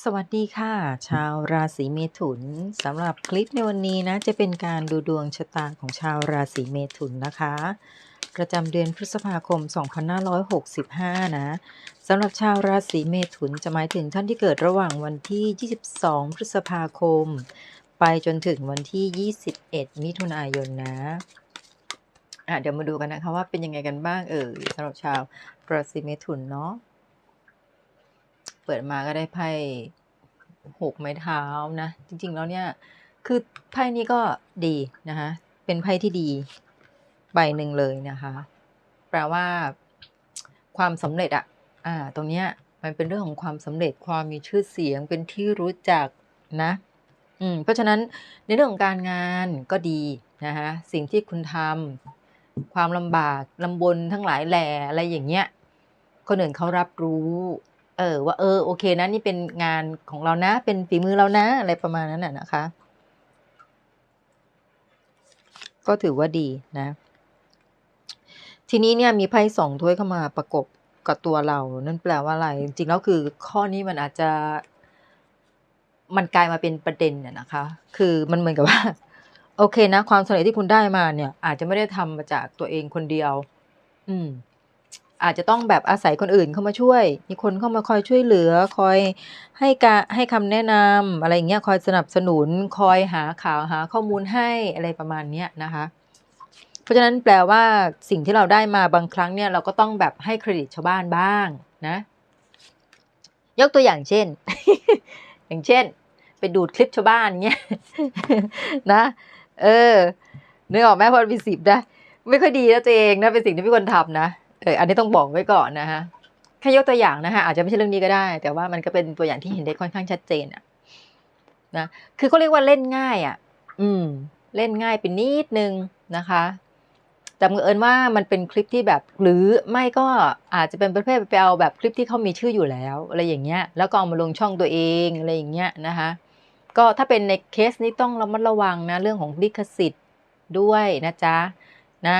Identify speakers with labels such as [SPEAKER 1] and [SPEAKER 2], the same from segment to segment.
[SPEAKER 1] สวัสดีค่ะ ชาวราศีเมถุนสำหรับคลิปในวันนี้นะจะเป็นการดูดวงชะตาของชาวราศีเมถุนนะคะ ประจำเดือนพฤษภาคม 2565 นะสำหรับชาวราศีเมถุนจะหมายถึงท่านที่เกิดระหว่างวันที่ 22 พฤษภาคม ไปจนถึงวันที่ 21 มิถุนายนนะะเดี๋ยวมาดูกันนะคะว่าเป็นยังไงกันบ้างเอ่ยสำหรับชาวราศีเมถุนเนาะ เปิดมาก็ได้ไพ่หกไม้เท้านะ จริง ๆ แล้วเนี่ย คือไพ่นี้ก็ดีนะคะเป็นไพ่ที่ดีใบหนึ่งเลยนะคะ แปลว่าความสำเร็จอะอ่า ตรงเนี้ยมันเป็นเรื่องของความสำเร็จความมีชื่อเสียงเป็นที่รู้จักนะ อืม เพราะฉะนั้นในเรื่องของการงานก็ดีนะคะสิ่งที่คุณทำความลำบากลำบนทั้งหลายแหล่อะไรอย่างเงี้ยคนอื่นเขารับรู้ ออว่าเออโอเคนะนี่เป็นงานของเรานะ เป็นฝีมือเรานะอะไรประมาณนั้นน่ะนะคะ ก็ถือว่าดีนะ ทีนี้เนี่ยมีไพ่สองถ้วยเข้ามาประกบกับตัวเรา นั่นแปลว่าอะไร จริงแล้วคือข้อนี้มันอาจจะ มันกลายมาเป็นประเด็นเนี่ยนะคะ คือมันเหมือนกับว่า โอเคนะ ความสำเร็จที่คุณได้มาเนี่ย อาจจะไม่ได้ทำมาจากตัวเองคนเดียว อืม อาจจะต้องแบบอาศัยคนอื่นเข้ามาช่วย มีคนเข้ามาคอยช่วยเหลือ คอยให้การให้คำแนะนำอะไรอย่างเงี้ย คอยสนับสนุน คอยหาข่าวหาข้อมูลให้อะไรประมาณเนี้ยนะคะ เพราะฉะนั้นแปลว่าสิ่งที่เราได้มาบางครั้งเนี่ยเราก็ต้องแบบให้เครดิตชาวบ้านบ้างนะ ยกตัวอย่างเช่น อย่างเช่น ไปดูดคลิปชาวบ้านเงี้ยนะ เออนึกออกไหมพอมีสิบนะไม่ค่อยดีนะตัวเองนะเป็นสิ่งที่ไม่ควรทำนะ เอออันนี้ต้องบอกไว้ก่อนนะคะแค่ยกตัวอย่างนะคะอาจจะไม่ใช่เรื่องนี้ก็ได้ แต่ว่ามันก็เป็นตัวอย่างที่เห็นได้ค่อนข้างชัดเจนอะนะคือเขาเรียกว่าเล่นง่ายอะ อืม เล่นง่ายเป็นนิดนึงนะคะ แต่บังเอิญว่ามันเป็นคลิปที่แบบ หรือไม่ก็อาจจะเป็นประเภทไปเอาแบบคลิปที่เขามีชื่ออยู่แล้วอะไรอย่างเงี้ย แล้วก็เอามาลงช่องตัวเองอะไรอย่างเงี้ยนะคะ ก็ถ้าเป็นในเคสนี้ต้องระมัดระวังนะเรื่องของลิขสิทธิ์ด้วยนะจ๊ะนะ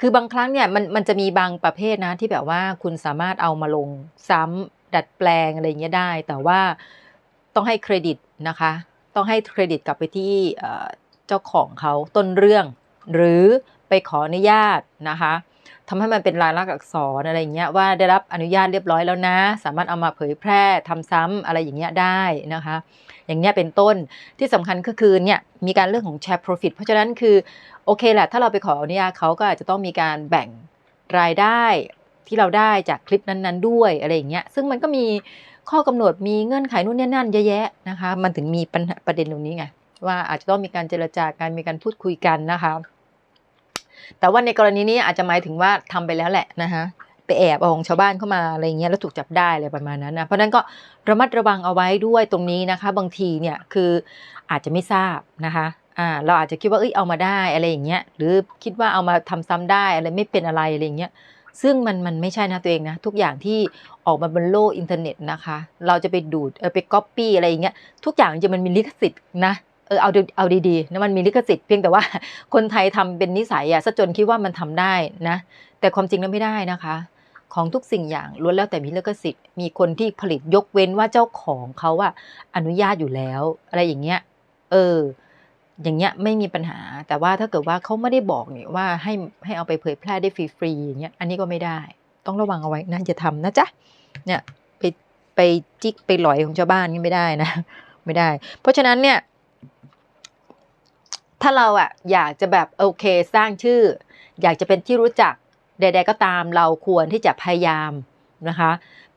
[SPEAKER 1] คือบางครั้งเนี่ยมันมันจะมีบางประเภทนะที่แบบว่าคุณสามารถเอามาลงซ้ำดัดแปลงอะไรเงี้ยได้ แต่ว่าต้องให้เครดิตนะคะ ต้องให้เครดิตกลับไปที่เจ้าของเขาต้นเรื่อง หรือไปขออนุญาตนะคะ ทำให้มันเป็นลายลักษณ์อักษรอะไรอย่างเงี้ยว่าได้รับอนุญาตเรียบร้อยแล้วนะ สามารถเอามาเผยแพร่ทำซ้ำอะไรอย่างเงี้ยได้นะคะ อย่างเนี้ยเป็นต้นที่สำคัญก็คือเนี่ยมีการเรื่องของแชร์ profit เพราะฉะนั้นคือโอเคแหละถ้าเราไปขออนุญาตเขาก็อาจจะต้องมีการแบ่งรายได้ที่เราได้จากคลิปนั้นๆ ด้วยอะไรอย่างเงี้ยซึ่งมันก็มีข้อกำหนดมีเงื่อนไขนู่นนี่นั่นเยอะแยะนะคะ มันถึงมีปัญหาประเด็นตรงนี้ไงว่าอาจจะต้องมีการเจรจาการมีการพูดคุยกันนะคะ แต่ว่าในกรณีนี้อาจจะหมายถึงว่าทำไปแล้วแหละนะคะไปแอบเอาของชาวบ้านเข้ามาอะไรเงี้ยแล้วถูกจับได้อะไรประมาณนั้นนะเพราะนั้นก็ระมัดระวังเอาไว้ด้วยตรงนี้นะคะ บางทีเนี่ยคืออาจจะไม่ทราบนะคะอ่าเราอาจจะคิดว่าเอ้ยเอามาได้อะไรอย่างเงี้ยหรือคิดว่าเอามาทำซ้ำได้อะไรไม่เป็นอะไรอะไรอย่างเงี้ยซึ่งมันมันไม่ใช่นะตัวเองนะทุกอย่างที่ออกมาบนโลกอินเทอร์เน็ตนะคะ เราจะไปดูดเออไปก๊อปปี้อะไรอย่างเงี้ยทุกอย่างจะมันมีลิขสิทธิ์นะ เออเอาเอาดีๆนะมันมีลิขสิทธิ์เพียงแต่ว่าคนไทยทำเป็นนิสัยอะซะจนคิดว่ามันทำได้นะ แต่ความจริงแล้วไม่ได้นะคะ ของทุกสิ่งอย่างล้วนแล้วแต่มีลิขสิทธิ์มีคนที่ผลิตยกเว้นว่าเจ้าของเขาว่าอนุญาตอยู่แล้ว อะไรอย่างเงี้ย เออ อย่างเงี้ยไม่มีปัญหา แต่ว่าถ้าเกิดว่าเขาไม่ได้บอกเนี่ยว่าให้ให้เอาไปเผยแพร่ได้ฟรีๆอย่างเงี้ยอันนี้ก็ไม่ได้ ต้องระวังเอาไว้นะจะทำนะจ๊ะเนี่ยไปไปจิกไปหลอยของชาวบ้านนี่ไม่ได้นะ ไม่ได้ เพราะฉะนั้นเนี่ย ถ้าเราอะอยากจะแบบโอเคสร้างชื่อ อยากจะเป็นที่รู้จักใดๆก็ตามเราควรที่จะพยายามนะคะ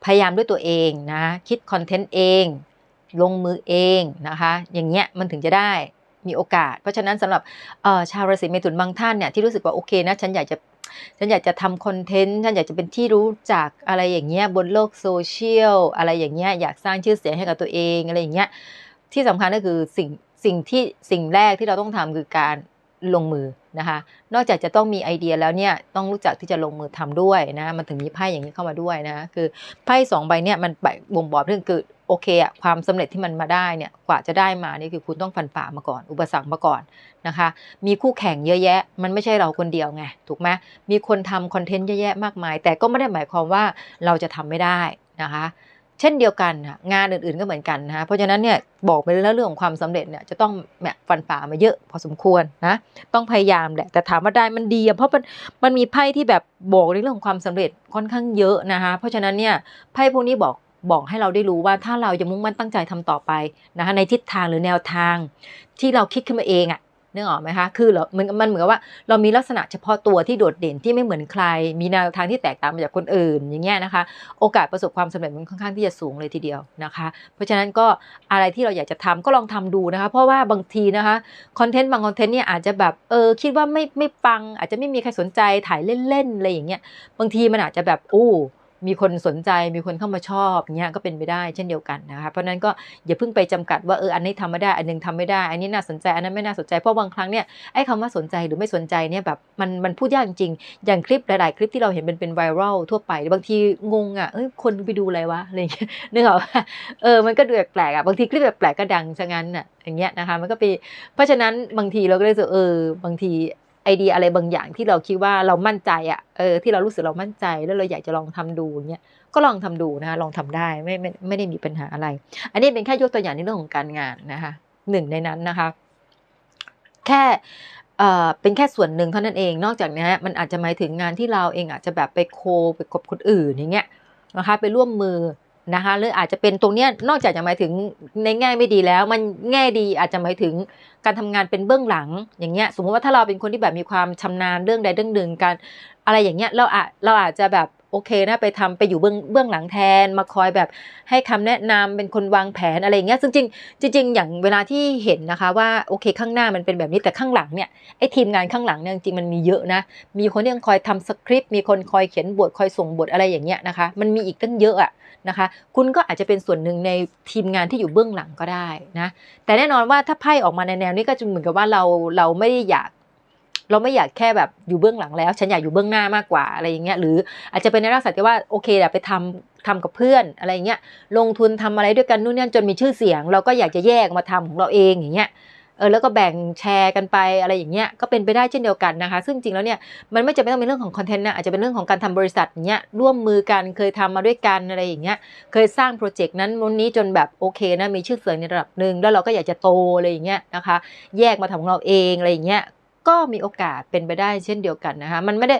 [SPEAKER 1] พยายามด้วยตัวเองนะ คิดคอนเทนต์เอง ลงมือเองนะคะ อย่างเงี้ยมันถึงจะได้มีโอกาส เพราะฉะนั้นสำหรับชาวราศีเมถุนบางท่านเนี่ยที่รู้สึกว่าโอเคนะฉันอยากจะฉันอยากจะทำคอนเทนต์ ฉันอยากจะเป็นที่รู้จักอะไรอย่างเงี้ยบนโลกโซเชียลอะไรอย่างเงี้ยอยากสร้างชื่อเสียงให้กับตัวเองอะไรอย่างเงี้ยที่สำคัญก็คือสิ่ง สิ่งที่สิ่งแรกที่เราต้องทำคือการลงมือนะคะ นอกจากจะต้องมีไอเดียแล้วเนี่ยต้องรู้จักที่จะลงมือทำด้วยนะ มันถึงมีไพ่อย่างนี้เข้ามาด้วยนะ คือไพ่สองใบเนี่ยมันบ่งบอกเรื่องคือโอเคอะความสำเร็จที่มันมาได้เนี่ยกว่าจะได้มานี่คือคุณต้องฟันฝ่ามาก่อน อุปสรรคมาก่อนนะคะ มีคู่แข่งเยอะแยะ มันไม่ใช่เราคนเดียวไงถูกไหมมีคนทำคอนเทนต์เยอะแยะมากมาย แต่ก็ไม่ได้หมายความว่าเราจะทำไม่ได้นะคะ เช่นเดียวกันค่ะงานอื่นๆก็เหมือนกันนะคะเพราะฉะนั้นเนี่ยบอกไปแล้วเรื่องของความสำเร็จเนี่ยจะต้องแบบฟันฝ่ามาเยอะพอสมควรนะต้องพยายามแหละแต่ถามว่าได้มันดีอะเพราะมันมันมีไพ่ที่แบบบอกในเรื่องของความสำเร็จค่อนข้างเยอะนะคะเพราะฉะนั้นเนี่ยไพ่พวกนี้บอกบอกให้เราได้รู้ว่าถ้าเราจะมุ่งมั่นตั้งใจทำต่อไปนะคะในทิศทางหรือแนวทางที่เราคิดขึ้นมาเองอะ นึกออกไหมคะ คือเรามันมันเหมือนว่าเรามีลักษณะเฉพาะตัวที่โดดเด่นที่ไม่เหมือนใคร มีแนวทางที่แตกต่างมาจากคนอื่น อย่างเงี้ยนะคะ โอกาสประสบความสำเร็จมันค่อนข้างที่จะสูงเลยทีเดียวนะคะ เพราะฉะนั้นก็อะไรที่เราอยากจะทำก็ลองทำดูนะคะ เพราะว่าบางทีนะคะคอนเทนต์บางคอนเทนต์เนี่ยอาจจะแบบเออคิดว่าไม่ไม่ปัง อาจจะไม่มีใครสนใจถ่ายเล่นๆอะไรอย่างเงี้ย บางทีมันอาจจะแบบอู้ มีคนสนใจมีคนเข้ามาชอบเงี้ยก็เป็นไปได้เช่นเดียวกันนะคะเพราะนั้นก็อย่าเพิ่งไปจำกัดว่าเอออันนี้ทำไม่ได้อันนึงทำไม่ได้ อันนี้น่าสนใจอันนั้นไม่น่าสนใจเพราะบางครั้งเนี่ยไอ้คำว่าสนใจหรือไม่สนใจเนี่ยแบบมันมันพูดยากจริงอย่างคลิปหลายๆ คลิปที่เราเห็นเป็นเป็นไวรัลทั่วไปบางทีงงอะเอ้ยคนไปดูอะไรวะอะไรเงี้ยนึกออกเออมันก็ดูแปลกๆอะบางทีคลิปแบบแปลกก็ดังซะงั้นอะอย่างเงี้ยนะคะมันก็ไปเพราะฉะนั้นบางทีเราก็เลยรู้สึกเออบางที ไอเดียอะไรบางอย่างที่เราคิดว่าเรามั่นใจอะเออที่เรารู้สึกเรามั่นใจแล้วเราอยากจะลองทำดูเงี้ยก็ลองทำดูนะคะลองทำได้ไม่ไม่ไม่ได้มีปัญหาอะไร อันนี้เป็นแค่ยกตัวอย่างในเรื่องของการงานนะคะหนึ่งในนั้นนะคะ แค่เอ่อเป็นแค่ส่วนหนึ่งเท่านั้นเอง นอกจากนี้มันอาจจะหมายถึงงานที่เราเองอาจจะแบบไปโคไปกบคนอื่นอย่างเงี้ยนะคะ ไปร่วมมือ นะคะหรืออาจจะเป็นตรงเนี้ยนอกจากจะหมายถึงในแง่ไม่ดีแล้ว มันแง่ดีอาจจะหมายถึงการทำงานเป็นเบื้องหลังอย่างเงี้ยสมมติว่าถ้าเราเป็นคนที่แบบมีความชำนาญเรื่องใดเรื่องหนึ่งการอะไรอย่างเงี้ยเราอาจเราอาจจะแบบ โอเคนะไปทำไปอยู่เบื้องเบื้องหลังแทน มาคอยแบบให้คำแนะนำเป็นคนวางแผนอะไรเงี้ยซึ่งจริงจริงอย่างเวลาที่เห็นนะคะว่าโอเคข้างหน้ามันเป็นแบบนี้แต่ข้างหลังเนี่ยไอ้ทีมงานข้างหลังเนี่ยจริงมันมีเยอะนะมีคนที่คอยทำสคริปต์มีคนคอยเขียนบทคอยส่งบทอะไรอย่างเงี้ยนะคะ มันมีอีกตั้งเยอะอะนะคะ คุณก็อาจจะเป็นส่วนหนึ่งในทีมงานที่อยู่เบื้องหลังก็ได้นะแต่แน่นอนว่าถ้าไพ่ออกมาในแนวนี้ก็จะเหมือนกับว่าเราเราไม่ได้อยาก เราไม่อยากแค่แบบอยู่เบื้องหลังแล้ว ฉันอยากอยู่เบื้องหน้ามากกว่าอะไรอย่างเงี้ยหรืออาจจะเป็นในลักษณะที่ว่าโอเคแหละไปทำทำกับเพื่อนอะไรเงี้ยลงทุนทำอะไรด้วยกันนู่นนี่จนมีชื่อเสียง เราก็อยากจะแยกมาทำของเราเองอย่างเงี้ยเออแล้วก็แบ่งแชร์กันไปอะไรอย่างเงี้ยก็เป็นไปได้เช่นเดียวกันนะคะ ซึ่งจริงแล้วเนี่ยมันไม่จำเป็นต้องเป็นเรื่องของคอนเทนต์นะอาจจะเป็นเรื่องของการทำบริษัทเงี้ยร่วมมือกันเคยทำมาด้วยกันอะไรอย่างเงี้ยเคยสร้างโปรเจกต์นั้นนู้นนี้จนแบบโอเคนะมีชื่อเสียงในระดับหนึ่งแล้วเราก็อยากจะโตอะไรอย่างเงี้ยนะคะ แยกมาทำของเราเองอะไรอย่างเงี้ย ก็มีโอกาสเป็นไปได้เช่นเดียวกันนะคะมันไม่ได้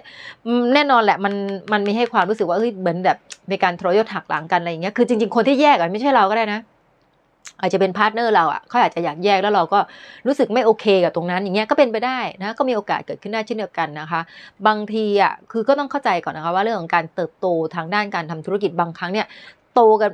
[SPEAKER 1] แน่นอนแหละมันมันมีให้ความรู้สึกว่าเฮ้ยเหมือนแบบมีการทรยศหักหลังกันอะไรอย่างเงี้ยคือจริงๆคนที่แยกอะไม่ใช่เราก็ได้นะอาจจะเป็นพาร์ทเนอร์เราอะเขาอาจจะอยากแยกแล้วเราก็รู้สึกไม่โอเคกับตรงนั้นอย่างเงี้ยก็เป็นไปได้นะก็มีโอกาสเกิดขึ้นได้เช่นเดียวกันนะคะ บางทีอะคือก็ต้องเข้าใจก่อนนะคะว่าเรื่องของการเติบโตทางด้านการทำธุรกิจบางครั้งเนี่ยโตกัน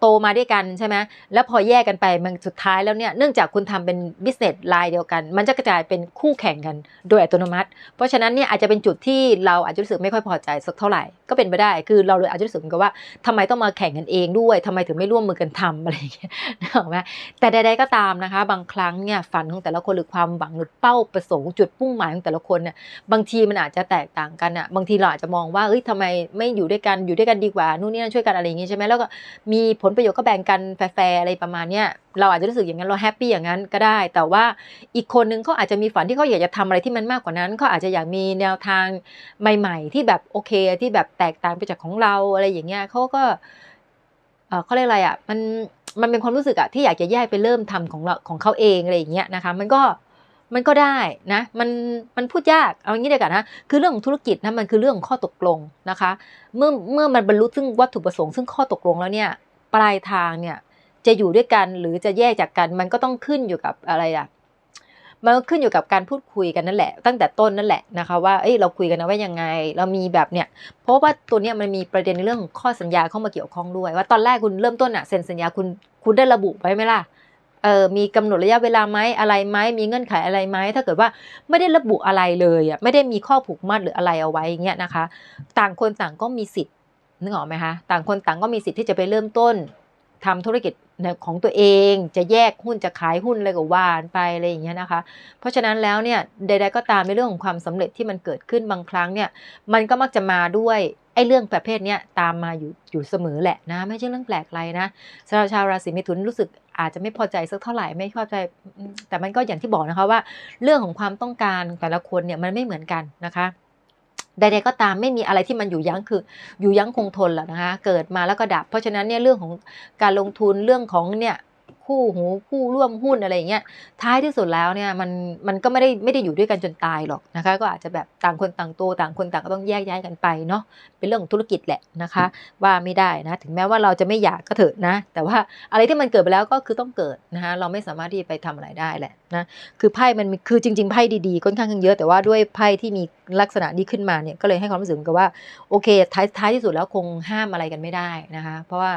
[SPEAKER 1] โตมาด้วยกันใช่ไหมแล้วพอแยกกันไปมันสุดท้ายแล้วเนี่ยเนื่องจากคุณทำเป็นบิสเนสไลน์เดียวกัน มันจะกระจายเป็นคู่แข่งกันโดยอัตโนมัติ เพราะฉะนั้นเนี่ยอาจจะเป็นจุดที่เราอาจจะรู้สึกไม่ค่อยพอใจสักเท่าไหร่ก็เป็นไปได้ คือเราเลยอาจจะรู้สึกเหมือนกับว่าทำไมต้องมาแข่งกันเองด้วยทำไมถึงไม่ร่วมมือกันทำอะไรอย่างเงี้ยนึกออไหมแต่ใดๆก็ตามนะคะ บางครั้งเนี่ยฝันของแต่ละคนหรือความหวังหรือเป้าประสงค์จุดมุ่งหมายของแต่ละคนเนี่ยบางทีมันอาจจะแตกต่างกันอะบางทีเราอาจจะมองว่าเอ้ยทำไมไม่อยู่ด้วยกันอยู่ด้วยกันดีกว่านู่นนี่นั่นช่วยกันอะไรอย่างงี้ใช่ไหมแล้วก็มีผลประโยชน์ก็แบ่งกันแฟร์ๆอะไรประมาณเนี้ยเราอาจจะรู้สึกอย่างนั้นเราแฮปปี้อย่างนั้นก็ได้ แต่ว่าอีกคนนึงเขาอาจจะมีฝันที่เขาอยากจะทำอะไรที่มันมากกว่านั้นเขาอาจจะอยากมีแนวทางใหม่ ๆ ที่แบบโอเคที่แบบแตกต่างไปจากของเราอะไรอย่างเงี้ยเขาก็เออเขาเรียกอะไรอะมันมันเป็นความรู้สึกอะที่อยากจะแยกไปเริ่มทำของเราของเขาเองอะไรอย่างเงี้ยนะคะ มันก็มันก็ได้นะ มันมันพูดยากเอางี้เดียวกันนะคือเรื่องของธุรกิจนะมันคือเรื่องข้อตกลงนะคะ เมื่อเมื่อมันบรรลุซึ่งวัตถุประสงค์ซึ่งข้อตกลงแล้วเนี่ย ปลายทางเนี่ย จะอยู่ด้วยกันหรือจะแยกจากกัน มันก็ต้องขึ้นอยู่กับอะไรอะมันก็ขึ้นอยู่กับการพูดคุยกันนั่นแหละ ตั้งแต่ต้นนั่นแหละนะคะว่าเอ้ยเราคุยกันนะว่ายังไง เรามีแบบเนี่ย เพราะว่าตัวเนี้ยมันมีประเด็นในเรื่องของข้อสัญญาเข้ามาเกี่ยวข้องด้วย ว่าตอนแรกคุณเริ่มต้นอะเซ็นสัญญาคุณคุณได้ระบุไว้ไหมล่ะเออมีกำหนดระยะเวลาไหมอะไรไหมมีเงื่อนไขอะไรไหมถ้าเกิดว่าไม่ได้ระบุอะไรเลยอะไม่ได้มีข้อผูกมัดหรืออะไรเอาไว้อย่างเงี้ยนะคะ ต่างคนต่างก็มีสิทธิ์ นึกออกไหมคะต่างคนต่างก็มีสิทธิ์ที่จะไปเริ่มต้นทำธุรกิจของตัวเองจะแยกหุ้นจะขายหุ้นอะไรก็ว่านไปอะไรอย่างเงี้ยนะคะ เพราะฉะนั้นแล้วเนี่ยใด ๆ ก็ตามในเรื่องของความสำเร็จที่มันเกิดขึ้นบางครั้งเนี่ยมันก็มักจะมาด้วยไอ้เรื่องประเภทเนี้ยตามมาอยู่อยู่เสมอแหละนะ ไม่ใช่เรื่องแปลกอะไรนะสำหรับชาวราศีเมถุนรู้สึกอาจจะไม่พอใจสักเท่าไหร่ไม่พอใจ แต่มันก็อย่างที่บอกนะคะว่า เรื่องของความต้องการแต่ละคนเนี่ยมันไม่เหมือนกันนะคะ ใดๆก็ตามไม่มีอะไรที่มันอยู่ยั้งคือ อยู่ยั้งคงทนแหละนะคะเกิดมาแล้วก็ดับ เพราะฉะนั้นเนี่ยเรื่องของการลงทุนเรื่องของเนี่ย คู่หูคู่ร่วมหุ้นอะไรอย่างเงี้ยท้ายที่สุดแล้วเนี่ยมันมันก็ไม่ได้ไม่ได้อยู่ด้วยกันจนตายหรอกนะคะ ก็อาจจะแบบต่างคนต่างโตต่างคนต่างก็ต้องแยกย้ายกันไปเนาะเป็นเรื่องของธุรกิจแหละนะคะ ว่าไม่ได้นะถึงแม้ว่าเราจะไม่อยากก็เถอะนะ แต่ว่าอะไรที่มันเกิดไปแล้วก็คือต้องเกิดนะคะเราไม่สามารถที่ไปทำอะไรได้แหละนะคือไพ่มันคือจริง ๆไพ่ดีๆค่อนข้างเยอะแต่ว่าด้วยไพ่ที่มีลักษณะนี้ขึ้นมาเนี่ยก็เลยให้ความรู้สึกกับว่าโอเคท้ายท้ายที่สุดแล้วคงห้ามอะไรกันไม่ได้นะคะ เพราะว่า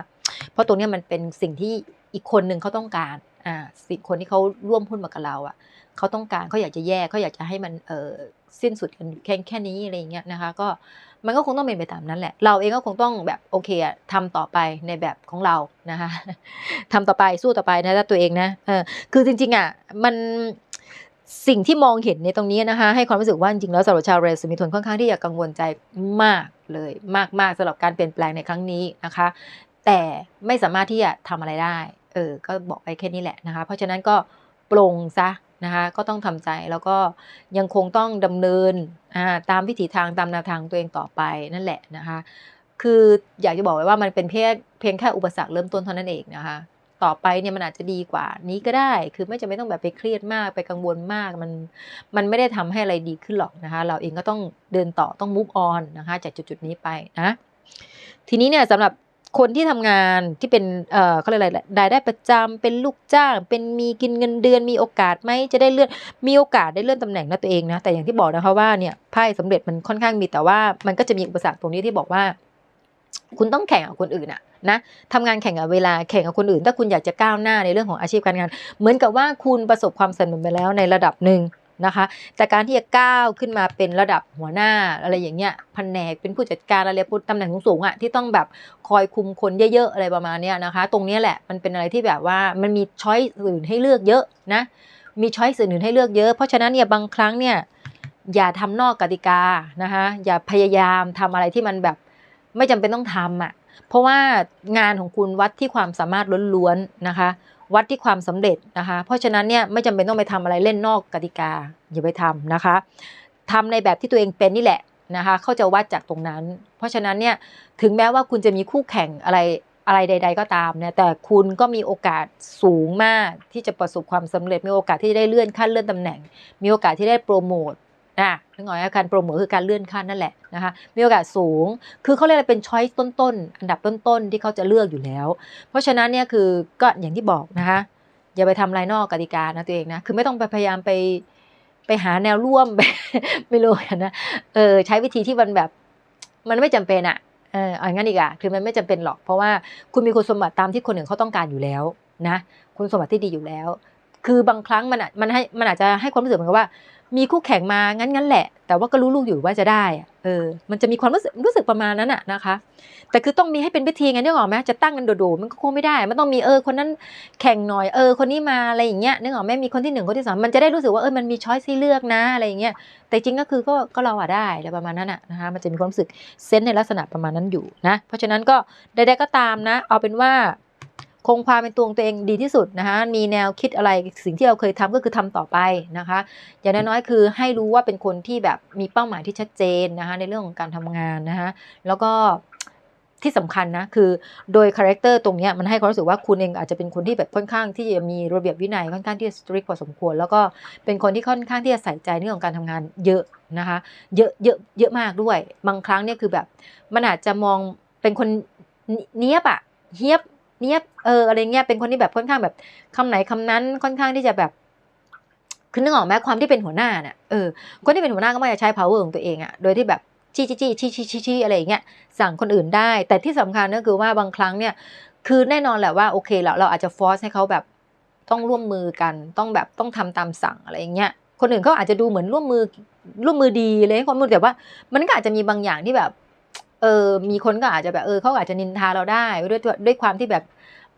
[SPEAKER 1] เพราะตรงนี้มันเป็นสิ่งที่ อีกคนหนึ่งเขาต้องการอ่าสิ่งคนที่เขาร่วมหุ้นมากับเราอะเขาต้องการเขาอยากจะแยกเขาอยากจะให้มันเออสิ้นสุดกันแค่แค่นี้อะไรเงี้ยนะคะ ก็มันก็คงต้องเป็นไปตามนั้นแหละ เราเองก็คงต้องแบบโอเคอะทำต่อไปในแบบของเรานะคะทำต่อไปสู้ต่อไปนะตัวเองนะเออคือจริงๆอะมันสิ่งที่มองเห็นในตรงนี้นะคะ ให้ความรู้สึกว่าจริงๆแล้วสำหรับชาวเรสมีทนค่อนข้างที่จะกังวลใจมากเลยมากๆสำหรับการเปลี่ยนแปลงในครั้งนี้นะคะ แต่ไม่สามารถที่จะทำอะไรได้ เออก็บอกไปแค่นี้แหละนะคะ เพราะฉะนั้นก็ปลงซะนะคะก็ต้องทำใจแล้วก็ยังคงต้องดำเนินอ่าตามวิถีทางตามแนวทางตัวเองต่อไปนั่นแหละนะคะ คืออยากจะบอกไว้ว่ามันเป็นเพียงเพียงแค่อุปสรรคเริ่มต้นเท่านั้นเองนะคะ ต่อไปเนี่ยมันอาจจะดีกว่านี้ก็ได้ คือไม่จำเป็นต้องแบบไปเครียดมากไปกังวลมากมันมันไม่ได้ทำให้อะไรดีขึ้นหรอกนะคะ เราเองก็ต้องเดินต่อต้อง move on นะคะ จากจุดๆนี้ไปนะทีนี้เนี่ยสำหรับ คนที่ทำงานที่เป็นเอ่อเขาเรียกอะไรรายได้ประจำเป็นลูกจ้าง เป็นมีกินเงินเดือน มีโอกาสไหมจะได้เลื่อนมีโอกาสได้เลื่อนตำแหน่งนะตัวเองนะแต่อย่างที่บอกนะคะว่าเนี่ยไพ่สำเร็จมันค่อนข้างมีแต่ว่า มันก็จะมีอุปสรรคตรงนี้ที่บอกว่า คุณต้องแข่งกับคนอื่นอะนะทำงานแข่งกับเวลาแข่งกับคนอื่น ถ้าคุณอยากจะก้าวหน้าในเรื่องของอาชีพการงาน เหมือนกับว่าคุณประสบความสำเร็จไปแล้วในระดับหนึ่ง นะคะ แต่การที่จะก้าวขึ้นมาเป็นระดับหัวหน้าอะไรอย่างเงี้ยแผนกเป็นผู้จัดการอะไรตำแหน่งสูงๆอะที่ต้องแบบคอยคุมคนเยอะๆอะไรประมาณเนี้ยนะคะ ตรงนี้แหละมันเป็นอะไรที่แบบว่ามันมีช้อยอื่นให้เลือกเยอะนะมีช้อยอื่นให้เลือกเยอะเพราะฉะนั้นเนี่ยบางครั้งเนี่ยอย่าทำนอกกติกานะคะอย่าพยายามทำอะไรที่มันแบบไม่จำเป็นต้องทำอะเพราะว่างานของคุณวัดที่ความสามารถล้วนๆนะคะ วัดที่ความสำเร็จนะคะ เพราะฉะนั้นเนี่ยไม่จำเป็นต้องไปทำอะไรเล่นนอกกติกาอย่าไปทำนะคะทำในแบบที่ตัวเองเป็นนี่แหละนะคะเขาจะวัดจากตรงนั้น เพราะฉะนั้นเนี่ยถึงแม้ว่าคุณจะมีคู่แข่งอะไรอะไรใด ๆ ก็ตามเนี่ยแต่คุณก็มีโอกาสสูงมากที่จะประสบความสำเร็จมีโอกาสที่จะได้เลื่อนขั้นเลื่อนตำแหน่ง มีโอกาสที่ได้โปรโมท นะนึกออกไหมการโปรโมทคือการเลื่อนขั้นนั่นแหละนะคะมีโอกาสสูง คือเขาเรียกอะไรเป็นช้อยส์ต้นๆ อันดับต้นๆ ที่เขาจะเลือกอยู่แล้ว เพราะฉะนั้นเนี่ยคือก็อย่างที่บอกนะคะอย่าไปทำลายนอกกติกานะตัวเองนะคือไม่ต้องไปพยายามไปไปหาแนวร่วมไม่รู้นะเออใช้วิธีที่มันแบบมันไม่จำเป็นอะเออเอางั้นอีกอะคือมันไม่จำเป็นหรอก เพราะว่าคุณมีคุณสมบัติตามที่คนอื่นเขาต้องการอยู่แล้วนะ คุณสมบัติที่ดีอยู่แล้ว คือบางครั้งมันมันให้มันอาจจะให้ความรู้สึกเหมือนกับว่า มีคู่แข่งมางั้นงั้นแหละ แต่ว่าก็รู้ลูกอยู่ว่าจะได้เออ มันจะมีความรู้สึกรู้สึกประมาณนั้นอะนะคะ แต่คือต้องมีให้เป็นพิธีไงนึกออกไหมจะตั้งกันโดดๆมันก็คงไม่ได้ มันต้องมีเออคนนั้นแข่งหน่อยเออ คนนี้มาอะไรอย่างเงี้ยนึกออกไหมมีคนที่หนึ่งคนที่สองมันจะได้รู้สึกว่าเออมันมีช้อยส์ให้เลือกนะอะไรอย่างเงี้ยแต่จริงก็คือก็ก็เราอะได้อะไรประมาณนั้นอะนะคะ มันจะมีความรู้สึกเซนในลักษณะประมาณนั้นอยู่นะ เพราะฉะนั้นก็ใดๆก็ตามนะ เอาเป็นว่า คงความเป็นตัวของตัวเองดีที่สุดนะคะมีแนวคิดอะไรสิ่งที่เราเคยทำก็คือทำต่อไปนะคะ อย่างน้อยๆคือให้รู้ว่าเป็นคนที่แบบมีเป้าหมายที่ชัดเจนนะคะในเรื่องของการทำงานนะคะแล้วก็ที่สำคัญนะคือโดยคาแรคเตอร์ตรงนี้มันให้ความรู้สึกว่าคุณเองอาจจะเป็นคนที่แบบค่อนข้างที่จะมีระเบียบวินัยค่อนข้างที่จะสตริกพอสมควร แล้วก็เป็นคนที่ค่อนข้างที่จะใส่ใจเรื่องของการทำงานเยอะนะคะ เยอะเยอะเยอะมากด้วย บางครั้งเนี่ยคือแบบมันอาจจะมองเป็นคนเนี้ยบอะเฮียบ เนี้ยเอออะไรเงี้ยเป็นคนที่แบบค่อนข้างแบบคำไหนคำนั้นค่อนข้างที่จะแบบคือนึกออกไหมความที่เป็นหัวหน้าเนี่ยเออคนที่เป็นหัวหน้าก็ไม่จะใช้ power ของตัวเองอะโดยที่แบบชี้ชี้ชี้ชี้ชี้ชี้อะไรอย่างเงี้ยสั่งคนอื่นได้ แต่ที่สำคัญก็คือว่าบางครั้งเนี่ย คือแน่นอนแหละว่าโอเคเราเราอาจจะฟอร์สให้เขาแบบต้องร่วมมือกันต้องแบบต้องทำตามสั่งอะไรอย่างเงี้ยคนอื่นเขาอาจจะดูเหมือนร่วมมือร่วมมือดีเลยคนมือแต่ว่า มันก็อาจจะมีบางอย่างที่แบบ เออมีคนก็อาจจะแบบเออเขาอาจจะนินทาเราได้ด้วยด้วยความที่แบบ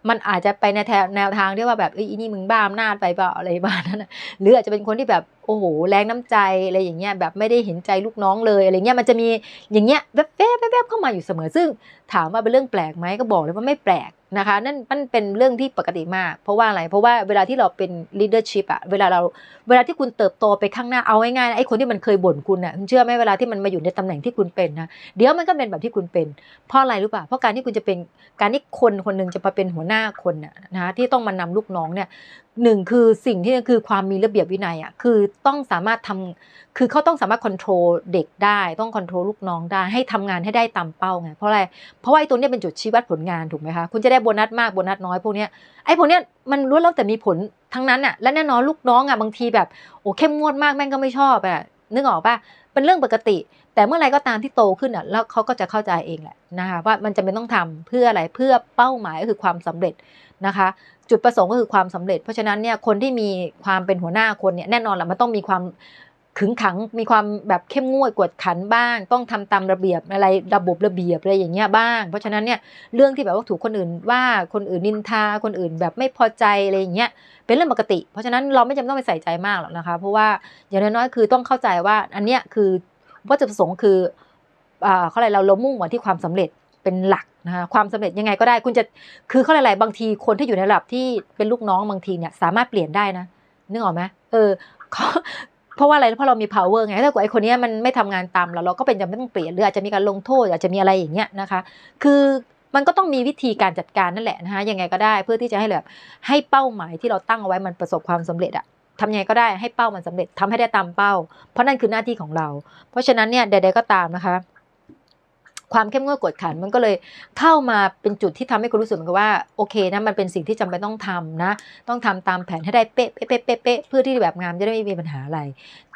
[SPEAKER 1] มันอาจจะไปในแนวทางที่ว่าแบบเอ้ยนี่มึงบ้าอำนาจไปเปล่าอะไรบ้านั้นหรืออาจจะเป็นคนที่แบบโอ้โหแรงน้ำใจอะไรอย่างเงี้ยแบบไม่ได้เห็นใจลูกน้องเลยอะไรเงี้ยมันจะมีอย่างเงี้ยแวบๆแวบๆเข้ามาอยู่เสมอซึ่ง ถามว่าเป็นเรื่องแปลกไหมก็บอกเลยว่าไม่แปลก นะคะนั่นมันเป็นเรื่องที่ปกติมาก เพราะว่าอะไร เพราะว่าเวลาที่เราเป็น leadership อะเวลาเราเวลาที่คุณเติบโตไปข้างหน้าเอาง่ายๆนะไอ้คนที่มันเคยบ่นคุณอะคุณเชื่อไหมเวลาที่มันมาอยู่ในตำแหน่งที่คุณเป็นนะเดี๋ยวมันก็เป็นแบบที่คุณเป็น เพราะอะไรรู้ป่ะเพราะการที่คุณจะเป็นการที่คนคนหนึ่งจะมาเป็นหัวหน้าคนนะนะคะที่ต้องมานำลูกน้องเนี่ยหนึ่งคือสิ่งที่คือความมีระเบียบวินัยอะคือต้องสามารถทำคือเขาต้องสามารถควบคุมเด็กได้ ต้องควบคุมลูกน้องได้ ให้ทำงานให้ได้ตามเป้าไงเพราะอะไรเพราะว่าไอ้ตัวเนี้ยเป็นจุดชี้วัดผลงานถูกไหมคะคุณจะได้โบนัสมากโบนัสน้อยพวกเนี้ยไอ้พวกเนี้ยมันล้วนแล้วแต่มีผลทั้งนั้นอะและแน่นอนลูกน้องอะบางทีแบบโอ้เข้มงวดมากแม่งก็ไม่ชอบอะนึกออกป่ะเป็นเรื่องปกติ แต่เมื่อไรก็ตามที่โตขึ้นอะแล้วเขาก็จะเข้าใจเองแหละนะคะว่ามันจะเป็นต้องทำเพื่ออะไรเพื่อเป้าหมายก็คือความสำเร็จ นะคะ จุดประสงค์ก็คือความสำเร็จ เพราะฉะนั้นเนี่ยคนที่มีความเป็นหัวหน้าคนเนี่ยแน่นอนแหละมันต้องมีความขึงขังมีความแบบเข้มงวดกวดขันบ้าง ต้องทำตามระเบียบอะไรระบบระเบียบอะไรอย่างเงี้ยบ้าง เพราะฉะนั้นเนี่ยเรื่องที่แบบว่าถูกคนอื่นว่าคนอื่นนินทาคนอื่นแบบไม่พอใจอะไรอย่างเงี้ยเป็นเรื่องปกติ เพราะฉะนั้นเราไม่จำต้องไปใส่ใจมากหรอกนะคะ เพราะว่าอย่างน้อยๆคือต้องเข้าใจว่าอันเนี้ยคือวัตถุประสงค์คืออ่าเขาอะไรเราเรามุ่งหวังที่ความสำเร็จ เป็นหลักนะคะความสำเร็จยังไงก็ได้คุณจะคือเขาอะไรบางทีคนที่อยู่ในระดับที่เป็นลูกน้องบางทีเนี่ยสามารถเปลี่ยนได้นะนึกออกไหมเออเขาเพราะว่าอะไรเพราะเรามี power ไงถ้าเกิดไอ้คนนี้มันไม่ทำงานตามเราเราก็เป็นจำเป็นต้องเปลี่ยนหรืออาจจะมีการลงโทษอาจจะมีอะไรอย่างเงี้ยนะคะ คือมันก็ต้องมีวิธีการจัดการนั่นแหละนะคะยังไงก็ได้เพื่อที่จะให้แบบให้เป้าหมายที่เราตั้งเอาไว้มันประสบความสำเร็จอะทำยังไงก็ได้ให้เป้ามันสำเร็จทำให้ได้ตามเป้า เพราะนั่นคือหน้าที่ของเรา เพราะฉะนั้นเนี่ยใดๆก็ตามนะคะ ความเข้มงวดกวดขันมันก็เลยเข้ามาเป็นจุดที่ทำให้คุณรู้สึกเหมือนกับว่าโอเคนะมันเป็นสิ่งที่จำเป็นต้องทำนะ ต้องทำตามแผนให้ได้เป๊ะเป๊ะเป๊ะเป๊ะเพื่อที่แบบงานจะได้ไม่มีปัญหาอะไร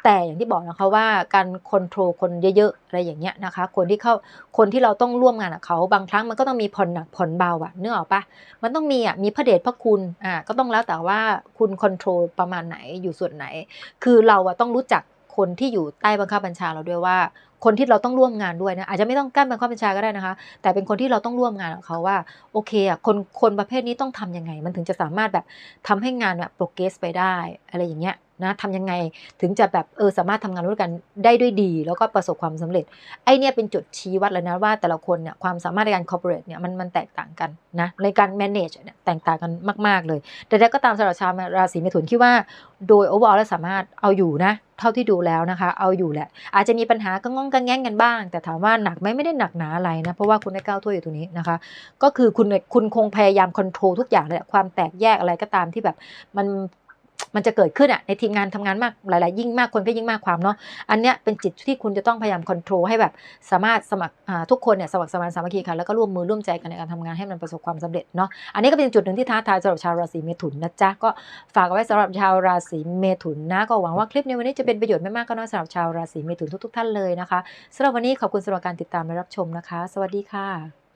[SPEAKER 1] แต่อย่างที่บอกนะคะว่าการคอนโทรลคนเยอะๆอะไรอย่างเงี้ยนะคะ คนที่เข้าคนที่เราต้องร่วมงานกับเขาบางครั้งมันก็ต้องมีผ่อนหนักผ่อนเบาอะนึกออกปะมันต้องมีอะมีพระเดชพระคุณอ่าก็ต้องแล้วแต่ว่าคุณคอนโทรลประมาณไหนอยู่ส่วนไหน คือเราอะต้องรู้จักคนที่อยู่ใต้บังคับบัญชาเราด้วยว่า คนที่เราต้องร่วมงานด้วยนะอาจจะไม่ต้องกั้นบังคับบัญชาก็ได้นะคะ แต่เป็นคนที่เราต้องร่วมงานกับเขาว่าโอเคอะคนคนประเภทนี้ต้องทำยังไง มันถึงจะสามารถแบบทำให้งานแบบโปรเกรสไปได้ อะไรอย่างเงี้ย นะทำยังไงถึงจะแบบเออสามารถทำงานร่วมกันได้ด้วยดี แล้วก็ประสบความสำเร็จ ไอเนี่ยเป็นจุดชี้วัดเลยนะว่าแต่ละคนเนี่ยความสามารถในการ corporate เนี่ยมันมันแตกต่างกันนะในการ manage เนี่ยแตกต่างกันมาก ๆ เลยแต่แล้วก็ตามสำหรับชาวราศีเมถุนคิดว่า โดย overall แล้วสามารถเอาอยู่นะเท่าที่ดูแล้วนะคะ เอาอยู่แหละ อาจจะมีปัญหาก็งองกังแง่งกันบ้าง แต่ถามว่าหนักไหมไม่ได้หนักหนาอะไรนะ เพราะว่าคุณได้ก้าวถ้วยอยู่ตรงนี้นะคะ ก็คือคุณคุณคงพยายามคอนโทรลทุกอย่างเลยความแตกแยกอะไรก็ตามที่แบบมัน มันจะเกิดขึ้นอะในทีมงานทำงานมากหลาย ๆ ยิ่งมากคนก็ยิ่งมากความเนาะอันเนี้ยเป็นจิตที่คุณจะต้องพยายามคอนโทรลให้แบบสามารถสมัครทุกคนเนี่ยสมัครสมานสามัคคีกันแล้วก็ร่วมมือร่วมใจกันในการทำงานให้มันประสบความสำเร็จเนาะอันนี้ก็เป็นจุดหนึ่งที่ท้าทายสำหรับชาวราศีเมถุนนะจ๊ะก็ฝากเอาไว้สำหรับชาวราศีเมถุนนะก็หวังว่าคลิปในวันนี้จะเป็นประโยชน์ไม่มากก็น้อยสำหรับชาวราศีเมถุนทุก ๆ ท่านเลยนะคะสำหรับวันนี้ขอบคุณสำหรับการติดตามและรับชมนะคะ สวัสดีค่ะ